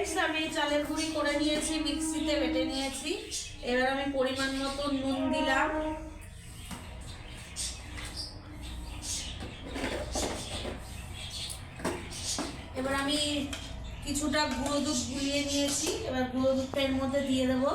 Friends আমি চালের গুঁড়ি করে নিয়েছি, মিক্সিতে বেটে নিয়েছি। এবার আমি পরিমাণ মতো নুন দিলাম। এবার আমি কিছুটা গুঁড়ো দুধ গুলিয়ে নিয়েছি। এবার গুঁড়ো দুধটা এর মধ্যে দিয়ে দেবো।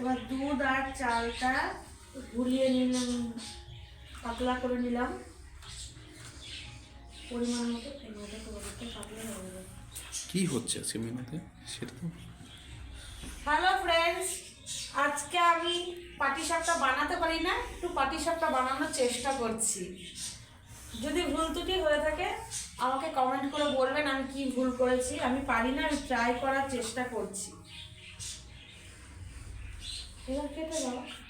এবার দুধ আর চালটা গুলিয়ে নিলাম পাতলা করে নিলাম। পরিমাণ মতো পাতলা হয়ে যাবে কি হচ্ছে আজকে মেনুতে? সেটা তো হ্যালো ফ্রেন্ডস আজকে আমি পাটিসাপটা বানাতে পারি না একটু পাটিসাপটা বানানোর চেষ্টা করছি। যদি ভুল ত্রুটি হয়ে থাকে আমাকে কমেন্ট করে বলবেন আমি কি ভুল করেছি। আমি পারি না আমি ট্রাই করার চেষ্টা করছি। 谁？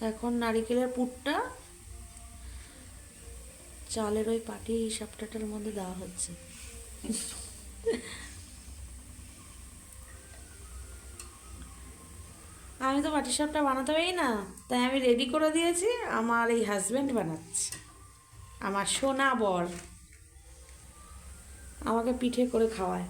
এখন নারিকেলের পুরটা চালের ওই পাটি সাপটাটার মধ্যে দেওয়া হচ্ছে। আমি তো পাটি সাপটা বানাতে পারি না, তাই আমি রেডি করে দিয়েছি, আমার এই হাজব্যান্ড বানাচ্ছে। আমার সোনা বর। আমাকে পিঠে করে খাওয়ায়।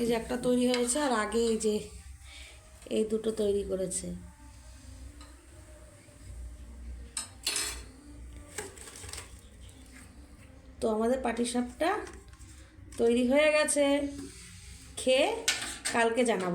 এই যে একটা তৈরি হয়েছে আর আগে এই যে এই দুটো তৈরি করেছে। তো আমাদের পাটিসাপটা তৈরি হয়ে গেছে। খেয়ে কালকে জানাব।